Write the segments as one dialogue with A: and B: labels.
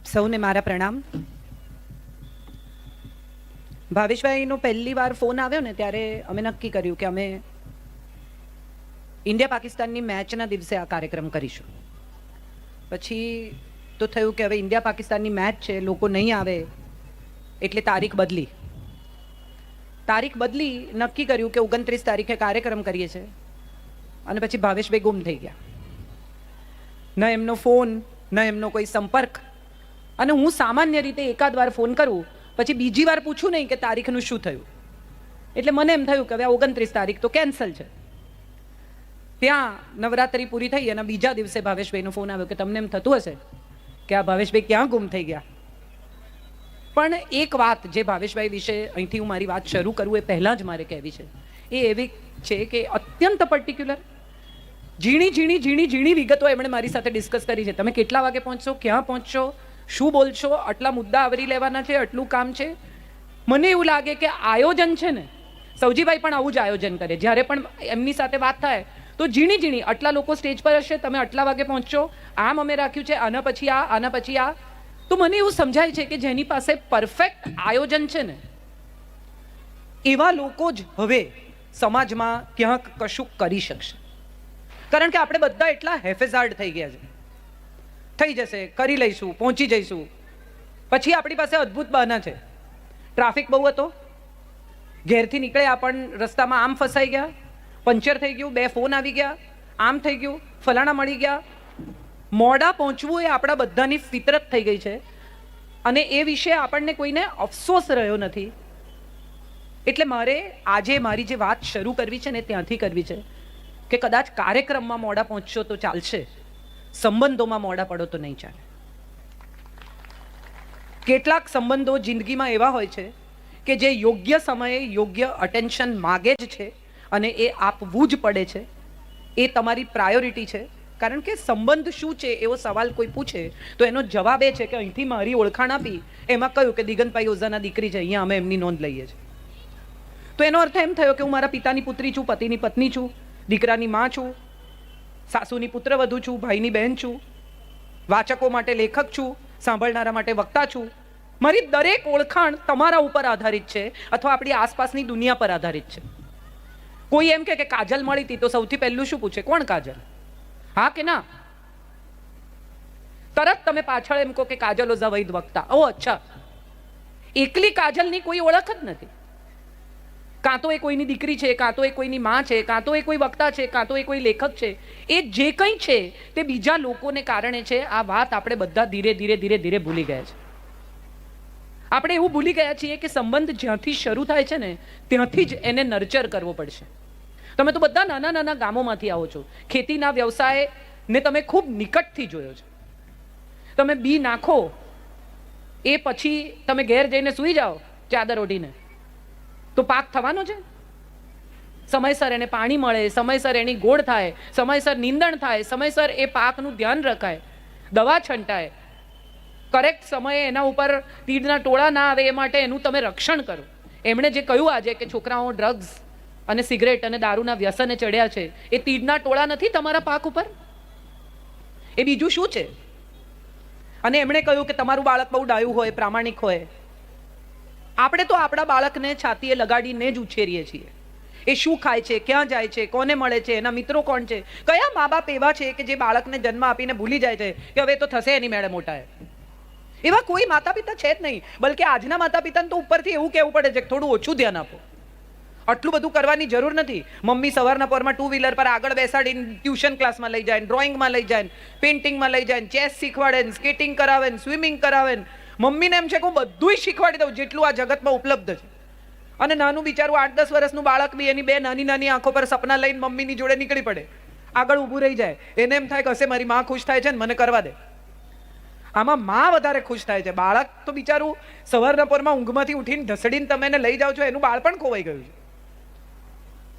A: આપ સૌને મારા પ્રણામ. ભાવેશભાઈનો પહેલી વાર ફોન આવ્યો ને ત્યારે અમે નક્કી કર્યું કે અમે ઇન્ડિયા પાકિસ્તાનની મેચના દિવસે આ કાર્યક્રમ કરીશું. પછી તો થયું કે હવે ઇન્ડિયા પાકિસ્તાનની મેચ છે, લોકો નહીં આવે, એટલે તારીખ બદલી. તારીખ બદલી નક્કી કર્યું કે ઓગણત્રીસ તારીખે કાર્યક્રમ કરીએ છીએ. અને પછી ભાવેશભાઈ ગુમ થઈ ગયા. ન એમનો ફોન, ન એમનો કોઈ સંપર્ક અને હું સામાન્ય રીતે એકાદ વાર ફોન કરું, પછી બીજી વાર પૂછું નહીં કે તારીખનું શું થયું. એટલે મને એમ થયું કે હવે ઓગણત્રીસ તારીખ તો કેન્સલ છે. ત્યાં નવરાત્રી પૂરી થઈ અને બીજા દિવસે ભાવેશભાઈનો ફોન આવ્યો કે તમને એમ થતું હશે કે આ ભાવેશભાઈ ક્યાં ગુમ થઈ ગયા. પણ એક વાત જે ભાવેશભાઈ વિશે અહીંથી હું મારી વાત શરૂ કરું એ પહેલાં જ મારે કહેવી છે. એ એવી છે કે અત્યંત પર્ટિક્યુલર ઝીણી ઝીણી ઝીણી ઝીણી વિગતો એમણે મારી સાથે ડિસ્કસ કરી છે. તમે કેટલા વાગે પહોંચશો, ક્યાં પહોંચશો શું બોલશો? આટલા મુદ્દા આવરી લેવાના છે? આટલું કામ છે? મને એવું લાગે કે આયોજન છે ને સૌજીભાઈ પણ આવું જ આયોજન કરે. જ્યારે પણ એમની સાથે વાત થાય, તો ઝીણી ઝીણી આટલા લોકો સ્ટેજ પર હશે, તમે આટલા વાગે પહોંચશો, આમ અમે રાખ્યું છે, આના પછી આ, આના પછી આ. તો મને એવું સમજાય છે કે જેની પાસે પરફેક્ટ આયોજન છે ને, એવા લોકો જ હવે સમાજમાં ક્યાંક કશું કરી શકશે. કારણ કે આપણે બધા એટલા હેફેઝાર્ડ થઈ ગયા છે. થઈ જશે, કરી લઈશું, પહોંચી જઈશું. પછી આપણી પાસે અદ્ભુત બહાના છે. ટ્રાફિક બહુ હતો. ઘેરથી નીકળ્યા પણ રસ્તામાં આમ ફસાઈ ગયા, પંચર થઈ ગયું, બે ફોન આવી ગયા, આમ થઈ ગયું, ફલાણા મળી ગયા. મોડા પહોંચવું એ આપણા બધાની ફિતરત થઈ ગઈ છે. અને એ વિશે આપણને કોઈને અફસોસ રહ્યો નથી. એટલે મારે આજે મારી જે વાત શરૂ કરવી છે ને ત્યાંથી કરવી છે. કે કદાચ કાર્યક્રમમાં મોડા પહોંચશો તો ચાલશે. સંબંધોમાં મોડા પડો તો નહીં ચાલે. કેટલાક સંબંધો જિંદગીમાં એવા હોય છે કે જે યોગ્ય સમયે યોગ્ય અટેન્શન માગે જ છે અને એ આપવું જ પડે છે. એ તમારી પ્રાયોરિટી છે. કારણ કે સંબંધ શું છે એવો સવાલ કોઈ પૂછે તો એનો જવાબ એ છે કે અહીંથી મારી ઓળખાણ આપી એમાં કહ્યું કે દિગંતભાઈ ઓઝાના દીકરી છે, અહીંયા અમે એમની નોંધ લઈએ છીએ. તો એનો અર્થ એમ થયો કે હું મારા પિતાની પુત્રી છું, પતિની પત્ની છું, દીકરાની માં છું સાસુની પુત્રવધુ છું, ભાઈની બહેન છું, વાચકો માટે લેખક છું, સાંભળનારા માટે વક્તા છું. મારી દરેક ઓળખાણ તમારા ઉપર આધારિત છે અથવા આપણી આસપાસની દુનિયા પર આધારિત છે. કોઈ એમ કે કાજલ મળી હતી તો સૌથી પહેલું શું પૂછે? કોણ કાજલ? હા કે ના? તરત તમે પાછળ એમ કહો કે કાજલ ઓઝા વક્તા. ઓ અચ્છા. એકલી કાજલની કોઈ ઓળખ જ નથી. કાં તો એ કોઈની દીકરી છે, કાં તો એ કોઈની માં છે, કાં તો એ કોઈ વક્તા છે, કાં તો એ કોઈ લેખક છે. એ જે કંઈ છે તે બીજા લોકોને કારણે છે. આ વાત આપણે બધા ધીરે ધીરે ધીરે ધીરે ભૂલી ગયા છે. આપણે એવું ભૂલી ગયા છીએ કે સંબંધ જ્યાંથી શરૂ થાય છે ને, ત્યાંથી જ એને નર્ચર કરવો પડશે. તમે તો બધા નાના નાના ગામોમાંથી આવો છો. ખેતીના વ્યવસાયને તમે ખૂબ નિકટથી જોયો છે. તમે બી નાખો, એ પછી તમે ઘેર જઈને સૂઈ જાઓ, ચાદર ઓઢીને. તો પાક થવાનો છે? સમયસર એને પાણી મળે, સમયસર એની ગોળ થાય, સમયસર નીંદણ થાય, સમયસર એ પાકનું ધ્યાન રખાય, દવા છંટાય. કરેક્ટ સમયે એના ઉપર તીડના ટોળા ના આવે એ માટે એનું તમે રક્ષણ કરો. એમણે જે કહ્યું આજે કે છોકરાઓ ડ્રગ્સ અને સિગરેટ અને દારૂના વ્યસને ચડ્યા છે, એ તીડના ટોળા નથી તમારા પાક ઉપર? એ બીજું શું છે? અને એમણે કહ્યું કે તમારું બાળક બહુ ડાયું હોય, પ્રામાણિક હોય આપણે તો આપણા બાળકને છાતીએ લગાડીને જ ઉછેરીએ છીએ. એ શું ખાય છે, ક્યાં જાય છે, કોને મળે છે, એના મિત્રો કોણ છે, કયા મા બાપ એવા છે કે જે બાળકને જન્મ આપીને ભૂલી જાય છે કે હવે તો થશે એની મેળે મોટા એવા કોઈ માતા પિતા છે જ નહીં, બલકે આજના માતા પિતાને તો ઉપરથી એવું કહેવું પડે છે કે થોડું ઓછું ધ્યાન આપો. આટલું બધું કરવાની જરૂર નથી. મમ્મી સવારના પરમાં ટુ વ્હીલર પર આગળ બેસાડીને ટ્યુશન ક્લાસમાં લઈ જાય ડ્રોઈંગમાં લઈ જાય પેઇન્ટિંગમાં લઈ જાય ચેસ શીખવાડે સ્કેટિંગ કરાવે સ્વિમિંગ કરાવે મમ્મીને એમ છે કે હું બધુંય શીખવાડી દઉં, જેટલું આ જગતમાં ઉપલબ્ધ છે. અને નાનું બિચારું આઠ દસ વર્ષનું બાળક બી, એની બે નાની નાની આંખો પર સપના લઈને મમ્મીની જોડે નીકળી પડે. આગળ ઊભું રહી જાય. એને એમ થાય કે હશે, મારી માં ખુશ થાય છે ને મને કરવા દે. આમાં માં વધારે ખુશ થાય છે. બાળક તો બિચારું સવારના પોરમાં ઊંઘમાંથી ઉઠીને ઢસડીને તમે એને લઈ જાઓ છો, એનું બાળપણ ખોવાઈ ગયું છે.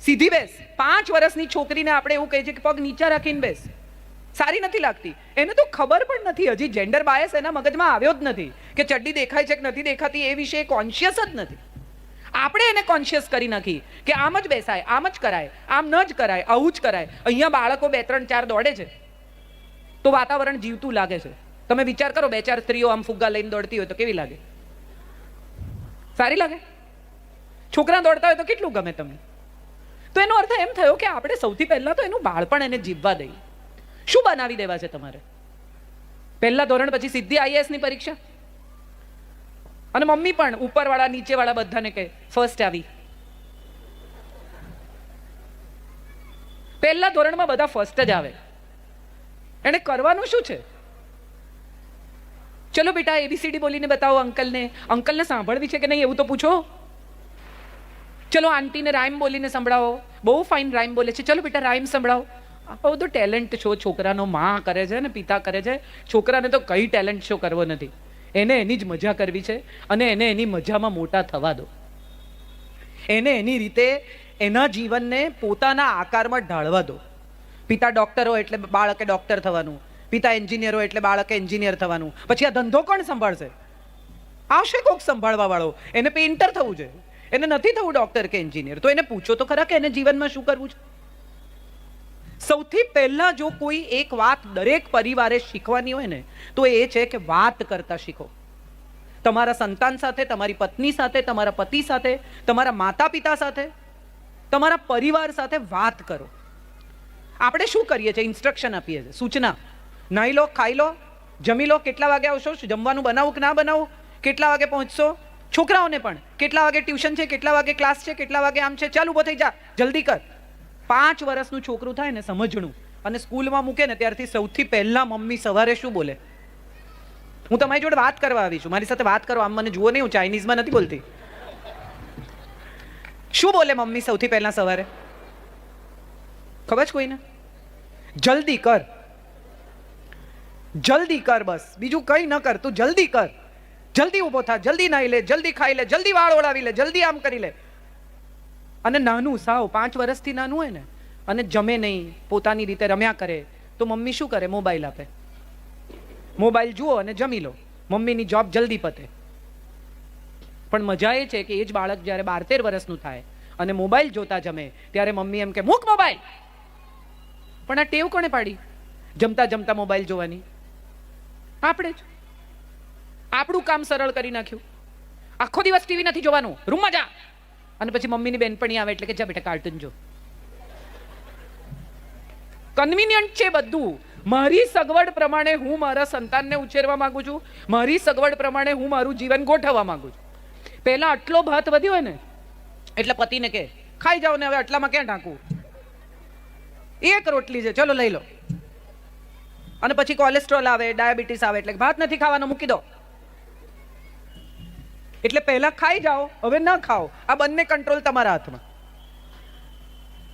A: સીધી બેસ. પાંચ વર્ષની છોકરીને આપણે એવું કહીએ છીએ કે પગ નીચા રાખીને બેસ. સારી નથી લાગતી. એને તો ખબર પણ નથી હજી. જેન્ડર બાયસ એના મગજમાં આવ્યો જ નથી કે ચડ્ડી દેખાય છે કે નથી દેખાતી એ વિશે કોન્શિયસ જ નથી. આપણે એને કોન્શિયસ કરી નાખી કે આમ જ બેસાય, આમ જ કરાય, આમ ન જ કરાય, આવું જ કરાય. અહીંયા બાળકો બે, ત્રણ, ચાર દોડે છે. તો વાતાવરણ જીવતું લાગે છે. તમે વિચાર કરો, બે, ચાર સ્ત્રીઓ આમ ફુગ્ગા લઈને દોડતી હોય તો કેવી લાગે? સારી લાગે? છોકરા દોડતા હોય તો કેટલું ગમે તમને? તો એનો અર્થ એમ થયો કે આપણે સૌથી પહેલાં તો એનું બાળપણ એને જીવવા દઈએ. શું બનાવી દેવા છે તમારે? પહેલા ધોરણ પછી સીધી આઈએએસની પરીક્ષા? અને મમ્મી પણ ઉપરવાળા, નીચેવાળા બધાને કહે ફર્સ્ટ આવી. પહેલા ધોરણમાં બધા ફર્સ્ટ જ આવે. એને કરવાનું શું છે? ચલો બેટા એબીસીડી બોલીને બતાવો અંકલને. અંકલને સાંભળવી છે કે નહીં એવું તો પૂછો? ચલો આંટીને રાઈમ બોલીને સંભળાવો. બહુ ફાઇન રાઈમ બોલે છે. ચલો બેટા, રાઈમ સંભળાવો. આ બધો ટેલેન્ટ શો છોકરાનો માં કરે છે ને પિતા કરે છે. છોકરાને તો કઈ ટેલેન્ટ શો કરવો નથી. એને એની જ મજા કરવી છે અને એને એની મજામાં મોટા થવા દો. એને એની રીતે એના જીવનને પોતાના આકારમાં ઢાળવા દો. પિતા ડૉક્ટર હોય એટલે બાળકે ડૉક્ટર થવાનું. પિતા એન્જિનિયર હોય એટલે બાળકે એન્જિનિયર થવાનું. પછી આ ધંધો કોણ સંભાળશે? આવશે કોક સંભાળવા વાળો. એને પેઇન્ટર થવું છે એને નથી થવું ડૉક્ટર કે એન્જિનિયર તો એને પૂછો તો ખરા કે એને જીવનમાં શું કરવું છે? સૌથી પહેલાં જો કોઈ એક વાત દરેક પરિવારે શીખવાની હોય ને, તો એ છે કે વાત કરતા શીખો. તમારા સંતાન સાથે, તમારી પત્ની સાથે, તમારા પતિ સાથે, તમારા માતા પિતા સાથે, તમારા પરિવાર સાથે વાત કરો. આપણે શું કરીએ છીએ? ઇન્સ્ટ્રક્શન આપીએ છીએ, સૂચના. નાહી લો, ખાઈ લો, જમી લો, કેટલા વાગે આવશો? જમવાનું બનાવું કે ના બનાવું? કેટલા વાગે પહોંચશો? છોકરાઓને પણ. કેટલા વાગે ટ્યુશન છે? કેટલા વાગે ક્લાસ છે? કેટલા વાગે આમ છે? ચાલ ઊભો થઈ જા, જલ્દી કર. પાંચ વર્ષનું છોકરું થાય ને સમજણું અને સ્કૂલમાં મૂકે ને ત્યારથી સૌથી પહેલાં મમ્મી સવારે શું બોલે? હું તમારી જોડે વાત કરવા આવી છું. મારી સાથે વાત કરો. આમ મને જુઓ નહીં, હું ચાઇનીઝમાં નથી બોલતી. શું બોલે મમ્મી સૌથી પહેલાં સવારે? ખબર છે કોઈને? જલ્દી કર. જલ્દી કર બસ. બીજું કંઈ ન કર. તું જલ્દી કર. જલ્દી ઊભો થા. જલ્દી નાહી લે. જલ્દી ખાઈ લે. જલ્દી વાળ ઓળાવી લે. જલ્દી આમ કરી લે. અને નાનું, સાવ, પાંચ વર્ષથી નાનું હોય ને, અને જમે નહીં, પોતાની રીતે રમ્યા કરે, તો મમ્મી શું કરે? મોબાઈલ આપે. મોબાઈલ જુઓ અને જમી લો. મમ્મીની જોબ જલ્દી પતે. પણ મજા એ છે કે એ જ બાળક જ્યારે બાર તેર વર્ષનું થાય અને મોબાઈલ જોતા જમે, ત્યારે મમ્મી એમ કે, મૂક મોબાઈલ. પણ આ ટેવ કોણે પાડી? જમતા જમતા મોબાઈલ જોવાની? આપણે જ. આપણું કામ સરળ કરી નાખ્યું. આખો દિવસ ટીવી નથી જોવાનું. રૂમમાં જા. અને પછી મમ્મીની બેનપણી આવે એટલે કે, જા બેટા કાર્ટૂન જો. કન્વિનિયન્ટ છે બધું. મારી સગવડ પ્રમાણે હું મારા સંતાનને ઉછેરવા માંગુ છું. મારી સગવડ પ્રમાણે હું મારું જીવન ગોઠવવા માંગુ છું. પહેલા આટલો ભાત વધ્યો હોય ને, એટલે પતિને કે, ખાઈ જાઓ ને, હવે આટલામાં ક્યાં ઢાંકું એક રોટલી છે, ચલો લઈ લો. અને પછી કોલેસ્ટ્રોલ આવે ડાયાબિટીસ આવે, એટલે ભાત નથી ખાવાનો, મૂકી દો. એટલે પહેલા ખાઈ જાઓ, હવે ન ખાઓ. આ બંને કંટ્રોલ તમારા હાથમાં.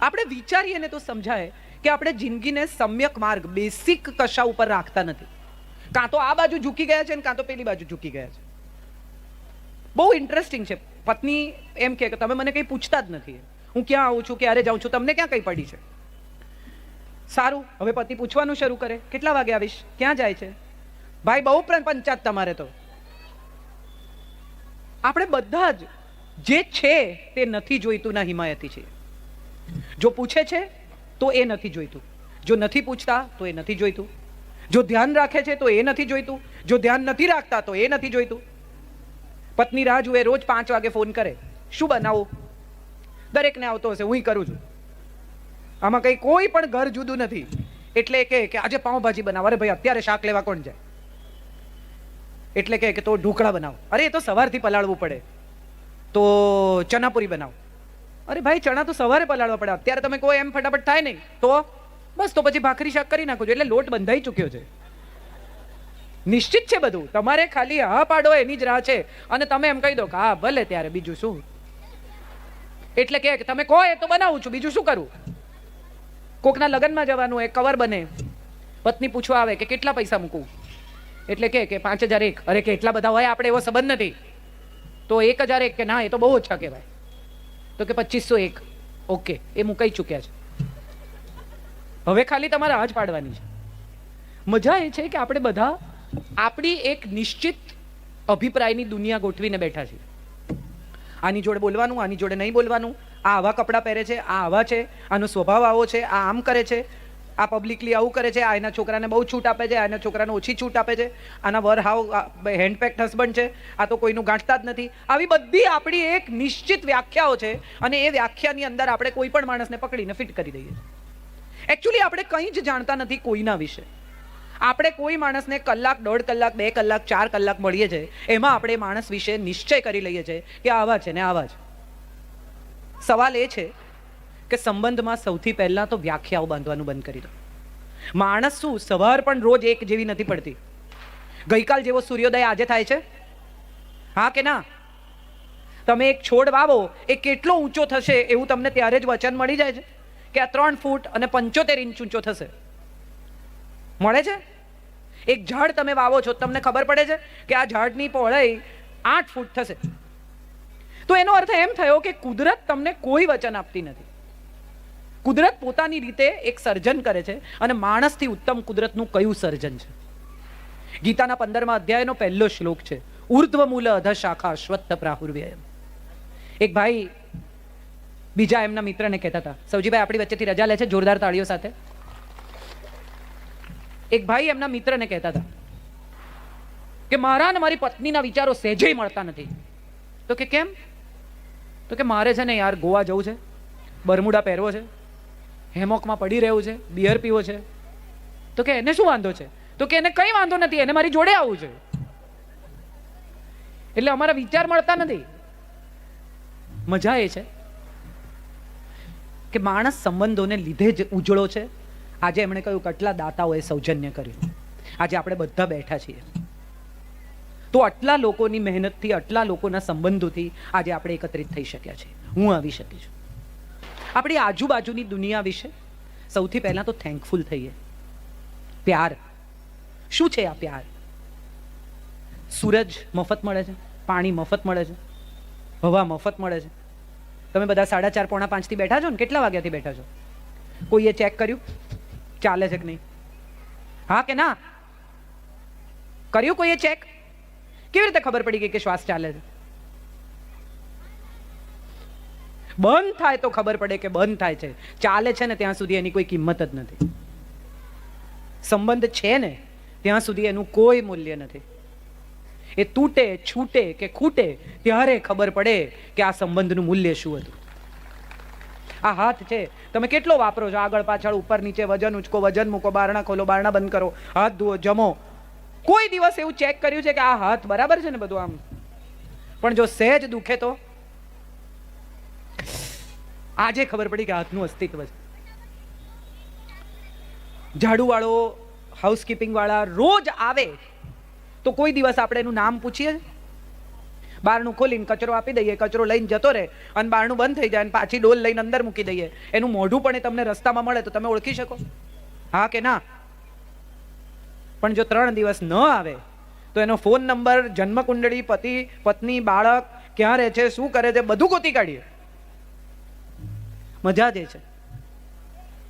A: આપણે વિચારીએ ને તો સમજાય કે આપણે જિંદગીને સમ્યક માર્ગ બેસિક કશા ઉપર રાખતા નથી. કાં તો આ બાજુ ઝૂકી ગયા છે ને કાં તો પેલી બાજુ ઝૂકી ગયા છે. બહુ ઇન્ટરેસ્ટિંગ છે. પત્ની એમ કે તમે મને કંઈ પૂછતા જ નથી. હું ક્યાં આવું છું, ક્યારે જાઉં છું, તમને ક્યાં કંઈ પડી છે? સારું, હવે પતિ પૂછવાનું શરૂ કરે. કેટલા વાગે આવીશ? ક્યાં જાય છે? ભાઈ બહુ પંચાત તમારે તો. આપણે બધા જ જે છે તે નથી જોઈતું ના હિમાયતી છે. જો પૂછે છે, તો એ નથી જોઈતું. જો નથી પૂછતા, તો એ નથી જોઈતું. જો ધ્યાન રાખે છે, તો એ નથી જોઈતું. જો ધ્યાન નથી રાખતા, તો એ નથી જોઈતું. પત્ની રાહ જુએ રોજ પાંચ વાગે ફોન કરે, શું બનાવું? દરેકને આવતો હશે હું કરું છું. આમાં કંઈ કોઈ પણ ઘર જુદું નથી. એટલે કે, આજે પાઉંભાજી બનાવો. અરે ભાઈ, અત્યારે શાક લેવા કોણ જાય? એટલે કે તો ઢોકળા બનાવો. અરે, એ તો સવારથી પલાળવું પડે. તો ચનાપુરી બનાવો. અરે ભાઈ, ચણા તો સવારે પલાળવા પડે. અત્યારે તમે કોઈ એમ ફટાફટ થાય નહીં. તો બસ, તો પછી ભાખરી શાક કરી નાખો છો. એટલે લોટ બંધાઈ ચૂક્યો છે. નિશ્ચિત છે બધું. તમારે ખાલી હા પાડો, એની જ રાહ છે. અને તમે એમ કહી દો કે, હા, ભલે ત્યારે, બીજું શું? એટલે કે, તમે કહો, એ તો બનાવું છું. બીજું શું કરું? કોકના લગ્નમાં જવાનું એ કવર બને. પત્ની પૂછવા આવે કે, કેટલા પૈસા મૂકું? એટલે કે કે પાંચ હજાર એક. અરે, કે એટલા બધા હોય, આપણે એવો સંબંધ નથી. તો એક હજાર એક કે ના, એ તો બહુ ઓછા કહેવાય. તો કે પચીસો એક. ઓકે, એ મુકાઈ ચૂક્યા છે. હવે ખાલી તમારે હાજ પાડવાની છે. મજા એ છે કે આપણે બધા આપણી એક નિશ્ચિત અભિપ્રાયની દુનિયા ગોઠવીને બેઠા છીએ. આની જોડે બોલવાનું, આની જોડે નહીં બોલવાનું. આ આવા કપડાં પહેરે છે, આ આવા છે, આનો સ્વભાવ આવો છે, આ આમ કરે છે. આ પબ્લિકલી આવું કરે છે આ એના છોકરાને બહુ છૂટ આપે છે આ એના છોકરાને ઓછી છૂટ આપે છે, આના વર હાવ હેન્ડપેક્ડ હસબન્ડ છે, આ તો કોઈનું ગાંઠતા જ નથી. આવી બધી આપણી એક નિશ્ચિત વ્યાખ્યાઓ છે અને એ વ્યાખ્યાની અંદર આપણે કોઈ પણ માણસને પકડીને ફિટ કરી દઈએ એકચ્યુઅલી આપણે કંઈ જ જાણતા નથી કોઈના વિશે. આપણે કોઈ માણસને કલાક, દોઢ કલાક, બે કલાક, ચાર કલાક મળીએ છીએ એમાં આપણે માણસ વિશે નિશ્ચય કરી લઈએ છીએ કે આવા છે ને આવા છે. સવાલ એ છે કે સંબંધમાં સૌથી પહેલાં તો વ્યાખ્યાઓ બાંધવાનું બંધ કરી દો. માણસ શું, સવાર પણ રોજ એક જેવી નથી પડતી? ગઈકાલ જેવો સૂર્યોદય આજે થાય છે? હા કે ના? તમે એક છોડ વાવો, એ કેટલો ઊંચો થશે એવું તમને ત્યારે જ વચન મળી જાય છે? કે આ ત્રણ ફૂટ અને પંચોતેર ઇંચ ઊંચો થશે? મળે છે? એક ઝાડ તમે વાવો છો, તમને ખબર પડે છે કે આ ઝાડની પહોળાઈ આઠ ફૂટ થશે? તો એનો અર્થ એમ થયો કે કુદરત તમને કોઈ વચન આપતી નથી. કુદરત પોતાની રીતે એક સર્જન કરે છે અને માણસથી ઉત્તમ કુદરતનું કયું સર્જન છે? ગીતાના પંદરમા અધ્યાયનો પહેલો શ્લોક છે ઉર્ધ્વ મૂલ અધ શાખા અશ્વત્થ પ્રાહુર્વ્યયમ. એક ભાઈ બીજા એમના મિત્રને કહેતા હતા, સૌજીભાઈ, આપણી વચ્ચેથી રજા લે છે જોરદાર તાળીઓ સાથે. એક ભાઈ એમના મિત્રને કહેતા હતા, કે મારા અને મારી પત્નીના વિચારો સહેજે મળતા નથી. તો કે કેમ? તો કે મારે છે ને યાર ગોવા જવું છે, બરમુડા પહેરવો છે હેમોકમાં પડી રહ્યું છે, બિયર પીવો છે. તો કે એને શું વાંધો છે? તો કે એને કંઈ વાંધો નથી, એને મારી જોડે આવવું છે. એટલે અમારા વિચાર મળતા નથી. મજા એ છે કે માણસ સંબંધોને લીધે જ ઉજળો છે. આજે એમણે કહ્યું, કેટલા દાતાઓએ સૌજન્ય કર્યું. આજે આપણે બધા બેઠા છીએ. તો આટલા લોકોની મહેનતથી, આટલા લોકોના સંબંધોથી આજે આપણે એકત્રિત થઈ શક્યા છીએ. હું આવી શકી છું. આપણી આજુબાજુની દુનિયા વિશે સૌથી પહેલાં તો થેન્કફુલ થઈએ. પ્યાર. શું છે આ પ્યાર? સૂરજ મફત મળે છે, પાણી મફત મળે છે, હવા મફત મળે છે. તમે બધા સાડા ચાર પોણા પાંચથી બેઠા છો ને? કેટલા વાગ્યાથી બેઠા છો? કોઈએ ચેક કર્યું? ચાલે છે કે નહીં? હા કે ના? કર્યું કોઈએ ચેક કેવી રીતે ખબર પડી ગઈ કે શ્વાસ ચાલે છે? બંધ થાય તો ખબર પડે કે બંધ થાય છે. ચાલે છે ને ત્યાં સુધી એની કોઈ કિંમત જ નથી. સંબંધ છે ને ત્યાં સુધી એનું કોઈ મૂલ્ય નથી. એ તૂટે, છૂટે કે ખૂટે ત્યારે ખબર પડે કે આ સંબંધનું મૂલ્ય શું હતું. આ હાથ છે. તમે કેટલો વાપરો છો? આગળ, પાછળ, ઉપર, નીચે, વજન ઉચકો, વજન મૂકો, બારણા ખોલો, બારણા બંધ કરો, હાથ ધુઓ, જમો. કોઈ દિવસ એવું ચેક કર્યું છે કે આ હાથ બરાબર છે ને બધું આમ? પણ જો સહેજ દુખે તો? આજે ખબર પડી કે હાથનું અસ્તિત્વ છે. ઝાડુવાળો હાઉસકીપિંગ વાળા રોજ આવે તો કોઈ દિવસ આપણે એનું નામ પૂછીએ? બારણું ખોલીને કચરો આપી દઈએ, કચરો લઈને જતો રહે અને બારણું બંધ થઈ જાય અને પાછી ડોલ લઈને અંદર મૂકી દઈએ. એનું મોઢું પણ એ તમને રસ્તામાં મળે તો તમે ઓળખી શકો. હા કે ના? પણ જો ત્રણ દિવસ ન આવે તો એનો ફોન નંબર, જન્મકુંડળી, પતિ, પત્ની, બાળક ક્યાં રહે છે, શું કરે છે, બધું ગોતી કાઢીએ. મજા જ એ છે.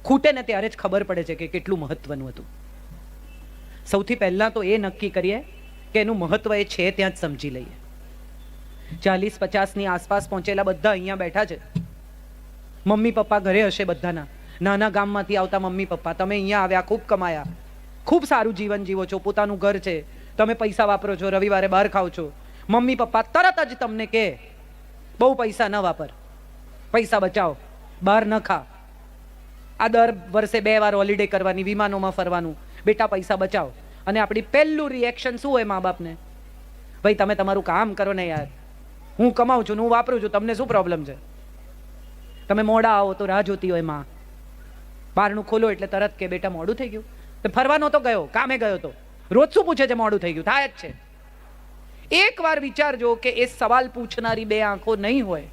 A: ખૂટે ને ત્યારે જ ખબર પડે છે કે કેટલું મહત્વનું હતું. સૌથી પહેલાં તો એ નક્કી કરીએ કે એનું મહત્વ એ છે ત્યાં જ સમજી લઈએ. ચાલીસ પચાસની આસપાસ પહોંચેલા બધા અહીંયા બેઠા છે. મમ્મી પપ્પા ઘરે હશે બધાના. નાના ગામમાંથી આવતા મમ્મી પપ્પા. તમે અહીંયા આવ્યા, ખૂબ કમાયા. ખૂબ સારું જીવન જીવો છો. પોતાનું ઘર છે. તમે પૈસા વાપરો છો, રવિવારે બહાર ખાઓ છો. મમ્મી પપ્પા, તરત જ તમને કહે બહુ પૈસા ન વાપર. પૈસા બચાવો. બહાર ન ખા. આ દર વર્ષે બે વાર હોલિડે કરવાની, વિમાનોમાં ફરવાનું. બેટા, પૈસા બચાવો. અને આપણી પહેલું રિએક્શન શું હોય મા બાપને? ભાઈ, તમે તમારું કામ કરો ને યાર. હું કમાઉં છું હું વાપરું છું, તમને શું પ્રોબ્લેમ છે? તમે મોડા આવો તો રાહ જોતી હોયમાં. બારણું ખોલો એટલે તરત કે બેટા, મોડું થઈ ગયું. તો ફરવાનો તો ગયો, કામે ગયો તો. રોજ શું પૂછે છે, મોડું થઈ ગયું? થાય જ છે. એક વાર વિચારજો કે એ સવાલ પૂછનારી બે આંખો નહીં હોય,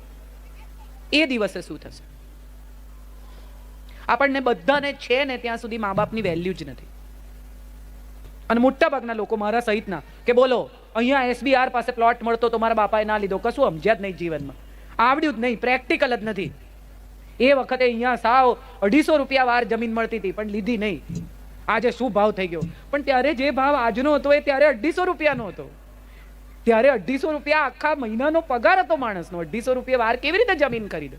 A: એ દિવસે શું થશે? આપણને બધાને છે ને ત્યાં સુધી મા બાપની વેલ્યુ જ નથી. અને મોટા ભાગના લોકો મારા સહિતના કે બોલો, અહીંયા એસબીઆર પાસે પ્લોટ મળતો તો મારા બાપાએ ના લીધો. કશું સમજ્યા જ નહીં જીવનમાં. આવડ્યું જ નહીં પ્રેક્ટિકલ જ નથી. એ વખતે અહીંયા સાવ અઢીસો રૂપિયા વાર જમીન મળતી હતી, પણ લીધી નહીં. આજે શું ભાવ થઈ ગયો? પણ ત્યારે જે ભાવ આજનો હતો એ ત્યારે અઢીસો રૂપિયાનો હતો. ત્યારે અઢીસો રૂપિયા આખા મહિનાનો પગાર હતો માણસનો. અઢીસો રૂપિયા વાર કેવી રીતે જમીન ખરીદે?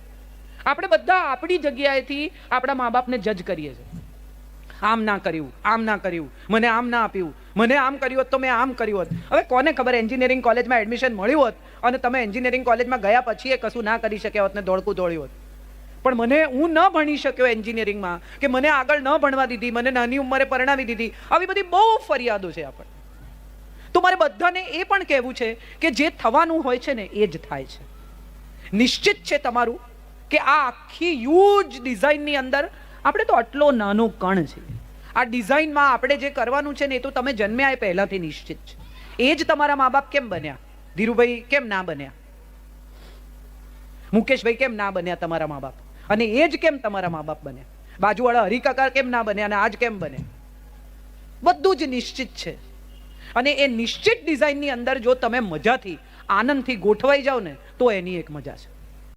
A: આપણે બધા આપણી જગ્યાએથી આપણા મા બાપને જજ કરીએ છીએ. આમ ના કર્યું, આમ ના કર્યું, મને આમ ના આપ્યું, મને આમ કર્યું હોત તો મેં આમ કર્યું હોત. હવે કોને ખબર એન્જિનિયરિંગ કોલેજમાં એડમિશન મળ્યું હોત અને તમે એન્જિનિયરિંગ કોલેજમાં ગયા પછી એ કશું ના કરી શક્યા હોત ને દોડકું દોડ્યું હોત? પણ મને હું ન ભણી શક્યો એન્જિનિયરિંગમાં કે મને આગળ ન ભણવા દીધી, મને નાની ઉંમરે પરણાવી દીધી, આવી બધી બહુ ફરિયાદો છે આપણે તો મારે બધાને એ પણ કહેવું છે કે જે થવાનું હોય છે ને એ જ થાય છે. નિશ્ચિત છે તમારું કે આ આખી યુજ ડિઝાઇનની અંદર આપણે તો આટલો નાનો કણ છે. આ ડિઝાઇનમાં આપણે જે કરવાનું છે ને એ તો તમે જન્મ્યા એ પહેલાંથી નિશ્ચિત છે. એ જ તમારા મા બાપ કેમ બન્યા? ધીરુભાઈ કેમ ના બન્યા? મુકેશભાઈ કેમ ના બન્યા તમારા મા બાપ અને એ જ કેમ તમારા મા બાપ બન્યા? બાજુવાળા હરિકાકા કેમ ના બન્યા અને આજ કેમ બને બધું જ નિશ્ચિત છે. અને એ નિશ્ચિત ડિઝાઇનની અંદર જો તમે મજાથી, આનંદથી ગોઠવાઈ જાઓ ને, તો એની એક મજા છે.